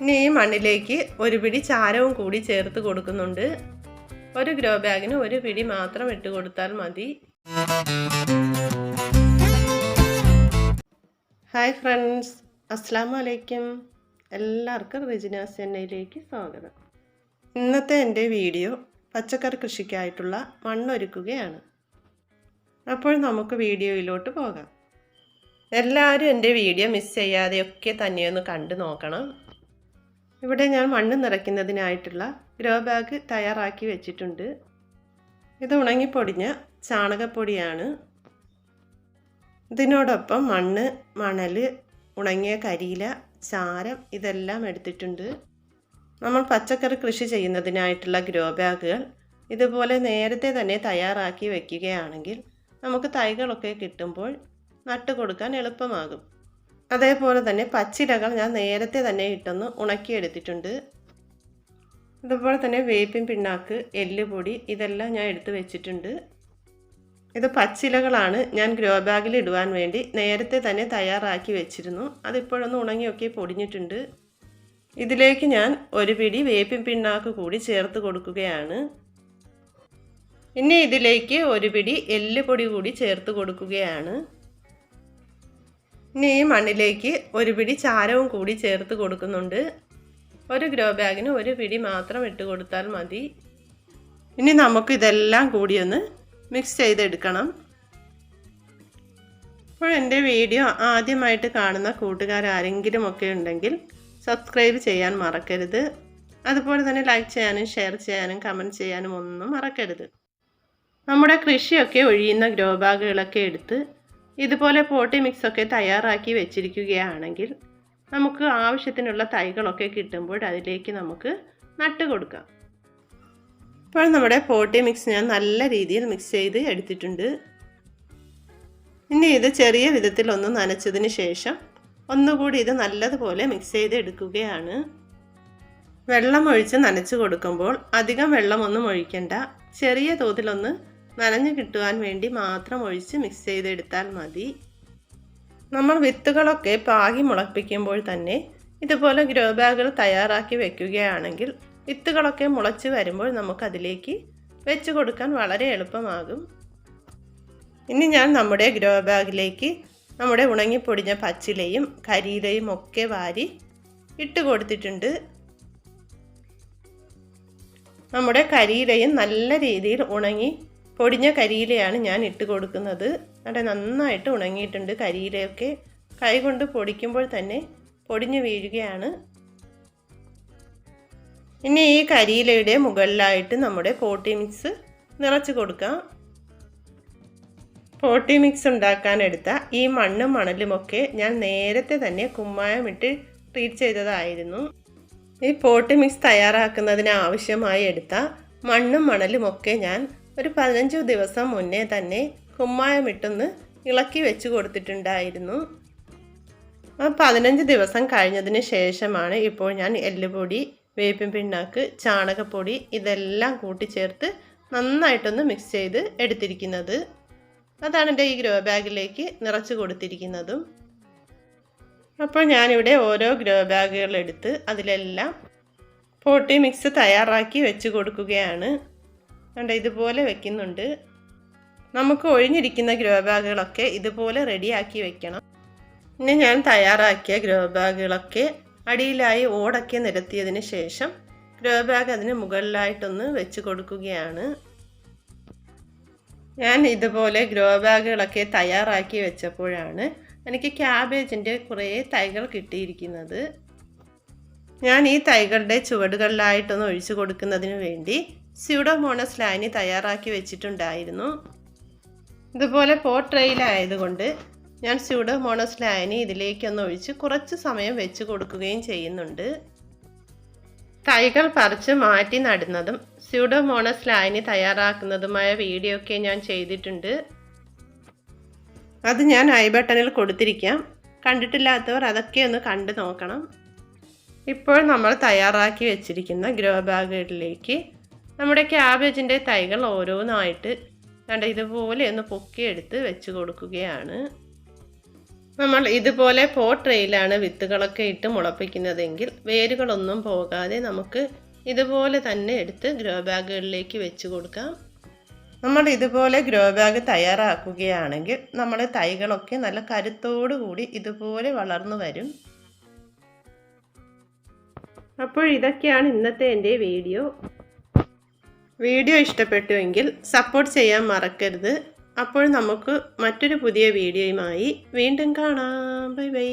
ഇനി ഈ മണ്ണിലേക്ക് ഒരു പിടി ചാരവും കൂടി ചേർത്ത് കൊടുക്കുന്നുണ്ട്. ഒരു ഗ്രോ ബാഗിന് ഒരു പിടി മാത്രം ഇട്ട് കൊടുത്താൽ മതി. Hi friends. അസ്സാം വലൈക്കും എല്ലാവർക്കും റിജിനാസ് എണ്ണയിലേക്ക് സ്വാഗതം. ഇന്നത്തെ എന്റെ വീഡിയോ പച്ചക്കറി കൃഷിക്കായിട്ടുള്ള മണ്ണൊരുക്കുകയാണ്. അപ്പോൾ നമുക്ക് വീഡിയോയിലോട്ട് പോകാം. എല്ലാവരും എന്റെ വീഡിയോ മിസ് ചെയ്യാതെയൊക്കെ തന്നെയൊന്ന് കണ്ടു നോക്കണം. ഇവിടെ ഞാൻ മണ്ണ് നിറയ്ക്കുന്നതിനായിട്ടുള്ള ഗ്രോ ബാഗ് തയ്യാറാക്കി വെച്ചിട്ടുണ്ട്. ഇത് ഉണങ്ങിപ്പൊടിഞ്ഞ ചാണകപ്പൊടിയാണ്. ഇതിനോടൊപ്പം മണ്ണ് മണൽ ഉണങ്ങിയ കരിയില ചാരം ഇതെല്ലാം എടുത്തിട്ടുണ്ട്. നമ്മൾ പച്ചക്കറി കൃഷി ചെയ്യുന്നതിനായിട്ടുള്ള ഗ്രോ ബാഗുകൾ ഇതുപോലെ നേരത്തെ തന്നെ തയ്യാറാക്കി വയ്ക്കുകയാണെങ്കിൽ നമുക്ക് തൈകളൊക്കെ കിട്ടുമ്പോൾ നട്ടു കൊടുക്കാൻ എളുപ്പമാകും. അതേപോലെ തന്നെ പച്ചിലകൾ ഞാൻ നേരത്തെ തന്നെ ഇട്ടൊന്ന് ഉണക്കിയെടുത്തിട്ടുണ്ട്. അതുപോലെ തന്നെ വേപ്പിൻ പിണ്ണാക്ക് എല്ലുപൊടി ഇതെല്ലാം ഞാൻ എടുത്തു വെച്ചിട്ടുണ്ട്. ഇത് പച്ചിലകളാണ് ഞാൻ ഗ്രോ ബാഗിൽ ഇടുവാൻ വേണ്ടി നേരത്തെ തന്നെ തയ്യാറാക്കി വെച്ചിരുന്നു. അതിപ്പോഴൊന്ന് ഉണങ്ങിയൊക്കെ പൊടിഞ്ഞിട്ടുണ്ട്. ഇതിലേക്ക് ഞാൻ ഒരു പിടി വേപ്പിൻ പിണ്ണാക്ക് കൂടി ചേർത്ത് കൊടുക്കുകയാണ്. ഇനി ഇതിലേക്ക് ഒരു പിടി എല്ലുപൊടി കൂടി ചേർത്ത് കൊടുക്കുകയാണ്. ഇനി ഈ മണ്ണിലേക്ക് ഒരു പിടി ചാരവും കൂടി ചേർത്ത് കൊടുക്കുന്നുണ്ട്. ഒരു ഗ്രോ ബാഗിന് ഒരു പിടി മാത്രം ഇട്ട് കൊടുത്താൽ മതി. ഇനി നമുക്ക് ഇതെല്ലാം കൂടി ഒന്ന് മിക്സ് ചെയ്തെടുക്കണം. അപ്പോൾ എന്റെ വീഡിയോ ആദ്യമായിട്ട് കാണുന്ന കൂട്ടുകാരാരെങ്കിലും ഒക്കെ ഉണ്ടെങ്കിൽ സബ്സ്ക്രൈബ് ചെയ്യാൻ മറക്കരുത്. അതുപോലെ തന്നെ ലൈക്ക് ചെയ്യാനും ഷെയർ ചെയ്യാനും കമന്റ് ചെയ്യാനും ഒന്നും മറക്കരുത്. നമ്മുടെ കൃഷിയൊക്കെ ഒഴിയുന്ന ഗ്രോ ബാഗുകളൊക്കെ എടുത്ത് ഇതുപോലെ പോട്ടി മിക്സ് ഒക്കെ തയ്യാറാക്കി വെച്ചിരിക്കുകയാണെങ്കിൽ നമുക്ക് ആവശ്യത്തിനുള്ള തൈകളൊക്കെ കിട്ടുമ്പോൾ അതിലേക്ക് നമുക്ക് നട്ട് കൊടുക്കാം. ഇപ്പോൾ നമ്മുടെ പോട്ടി മിക്സ് ഞാൻ നല്ല രീതിയിൽ മിക്സ് ചെയ്ത് എടുത്തിട്ടുണ്ട്. ഇനി ഇത് ചെറിയ വിധത്തിൽ ഒന്ന് നനച്ചതിന് ശേഷം ഒന്നുകൂടി ഇത് നല്ലതുപോലെ മിക്സ് ചെയ്ത് എടുക്കുകയാണ്. വെള്ളം ഒഴിച്ച് നനച്ച് കൊടുക്കുമ്പോൾ അധികം വെള്ളമൊന്നും ഒഴിക്കണ്ട. ചെറിയ തോതിലൊന്ന് നനഞ്ഞു കിട്ടുവാൻ വേണ്ടി മാത്രം ഒഴിച്ച് മിക്സ് ചെയ്തെടുത്താൽ മതി. നമ്മൾ വിത്തുകളൊക്കെ പാകി മുളപ്പിക്കുമ്പോൾ തന്നെ ഇതുപോലെ ഗ്രോ ബാഗുകൾ തയ്യാറാക്കി വെക്കുകയാണെങ്കിൽ വിത്തുകളൊക്കെ മുളച്ച് വരുമ്പോൾ നമുക്കതിലേക്ക് വെച്ച് കൊടുക്കാൻ വളരെ എളുപ്പമാകും. ഇനി ഞാൻ നമ്മുടെ ഗ്രോ ബാഗിലേക്ക് നമ്മുടെ ഉണങ്ങിപ്പൊടിഞ്ഞ പച്ചിലയും കരിയിലയും ഒക്കെ വാരി ഇട്ട് കൊടുത്തിട്ടുണ്ട്. നമ്മുടെ കരിയിലയും നല്ല രീതിയിൽ ഉണങ്ങി പൊടിഞ്ഞ കരിയിലയാണ് ഞാൻ ഇട്ട് കൊടുക്കുന്നത്. അവിടെ നന്നായിട്ട് ഉണങ്ങിയിട്ടുണ്ട് കരിയിലയൊക്കെ. കൈ കൊണ്ട് പൊടിക്കുമ്പോൾ തന്നെ പൊടിഞ്ഞു വീഴുകയാണ്. ഇനി ഈ കരിയിലയുടെ മുകളിലായിട്ട് നമ്മുടെ പോട്ടി മിക്സ് നിറച്ച് കൊടുക്കാം. പോട്ടി മിക്സ് ഉണ്ടാക്കാനെടുത്ത ഈ മണ്ണും മണലുമൊക്കെ ഞാൻ നേരത്തെ തന്നെ കുമ്മായമിട്ട് ട്രീറ്റ് ചെയ്തതായിരുന്നു. ഈ പോട്ടി മിക്സ് തയ്യാറാക്കുന്നതിന് ആവശ്യമായി എടുത്ത മണ്ണും മണലുമൊക്കെ ഞാൻ ഒരു പതിനഞ്ച് ദിവസം മുന്നേ തന്നെ കുമ്മായമിട്ടൊന്ന് ഇളക്കി വെച്ച് കൊടുത്തിട്ടുണ്ടായിരുന്നു. ആ പതിനഞ്ച് ദിവസം കഴിഞ്ഞതിന് ശേഷമാണ് ഇപ്പോൾ ഞാൻ എല്ലുപൊടി വേപ്പിൻ പിണ്ണാക്ക് ചാണകപ്പൊടി ഇതെല്ലാം കൂട്ടിച്ചേർത്ത് നന്നായിട്ടൊന്ന് മിക്സ് ചെയ്ത് എടുത്തിരിക്കുന്നത്. അതാണ് എന്റെ ഈ ഗ്രോ ബാഗിലേക്ക് നിറച്ച് കൊടുത്തിരിക്കുന്നതും. അപ്പോൾ ഞാനിവിടെ ഓരോ ഗ്രോ ബാഗുകളെടുത്ത് അതിലെല്ലാം പോട്ടി മിക്സ് തയ്യാറാക്കി വെച്ച് കൊടുക്കുകയാണ്. കണ്ട ഇതുപോലെ വെക്കുന്നുണ്ട്. നമുക്ക് ഒഴിഞ്ഞിരിക്കുന്ന ഗ്രോ ബാഗുകളൊക്കെ ഇതുപോലെ റെഡിയാക്കി വെക്കണം. ഇനി ഞാൻ തയ്യാറാക്കിയ ഗ്രോ ബാഗുകളൊക്കെ അടിയിലായി ഓടൊക്കെ നിരത്തിയതിന് ശേഷം ഗ്രോ ബാഗ് അതിന് മുകളിലായിട്ടൊന്ന് വെച്ച് കൊടുക്കുകയാണ്. ഞാൻ ഇതുപോലെ ഗ്രോ ബാഗുകളൊക്കെ തയ്യാറാക്കി വെച്ചപ്പോഴാണ് എനിക്ക് ക്യാബേജിന്റെ കുറേ തൈകൾ കിട്ടിയിരിക്കുന്നത്. ഞാൻ ഈ തൈകളുടെ ചുവടുകളിലായിട്ടൊന്ന് ഒഴിച്ചു കൊടുക്കുന്നതിന് വേണ്ടി സ്യൂഡോമോണസ് ലാനി തയ്യാറാക്കി വെച്ചിട്ടുണ്ടായിരുന്നു. ഇതുപോലെ പോട്രയിലായതുകൊണ്ട് ഞാൻ സ്യൂഡോമോണസ് ലാനി ഇതിലേക്കൊന്ന് ഒഴിച്ച് കുറച്ച് സമയം വെച്ച് കൊടുക്കുകയും ചെയ്യുന്നുണ്ട്. തൈകൾ പറിച്ച് മാറ്റി നടുന്നതും സ്യൂഡോമോണസ് ലാനി തയ്യാറാക്കുന്നതുമായ വീഡിയോ ഒക്കെ ഞാൻ ചെയ്തിട്ടുണ്ട്. അത് ഞാൻ ഐ ബട്ടണിൽ കൊടുത്തിരിക്കാം. കണ്ടിട്ടില്ലാത്തവർ അതൊക്കെ ഒന്ന് കണ്ടു നോക്കണം. ഇപ്പോൾ നമ്മൾ തയ്യാറാക്കി വെച്ചിരിക്കുന്ന ഗ്രോ ബാഗുകളിലേക്ക് നമ്മുടെ ക്യാബേജിന്റെ തൈകൾ ഓരോന്നായിട്ട് കണ്ട ഇതുപോലെ ഒന്ന് പൊക്കിയെടുത്ത് വെച്ച് കൊടുക്കുകയാണ്. നമ്മൾ ഇതുപോലെ പോട്രയിലാണ് വിത്തുകളൊക്കെ ഇട്ട് മുളപ്പിക്കുന്നതെങ്കിൽ വേരുകളൊന്നും പോകാതെ നമുക്ക് ഇതുപോലെ തന്നെ എടുത്ത് ഗ്രോ ബാഗുകളിലേക്ക് വെച്ച് കൊടുക്കാം. നമ്മൾ ഇതുപോലെ ഗ്രോ ബാഗ് തയ്യാറാക്കുകയാണെങ്കിൽ നമ്മൾ തൈകളൊക്കെ നല്ല കരുത്തോടു കൂടി ഇതുപോലെ വളർന്നു വരും. അപ്പോൾ ഇതൊക്കെയാണ് ഇന്നത്തെ എന്റെ വീഡിയോ. വീഡിയോ ഇഷ്ടപ്പെട്ടുവെങ്കിൽ സപ്പോർട്ട് ചെയ്യാൻ മറക്കരുത്. അപ്പോൾ നമുക്ക് മറ്റൊരു പുതിയ വീഡിയോയുമായി വീണ്ടും കാണാം. Bye bye.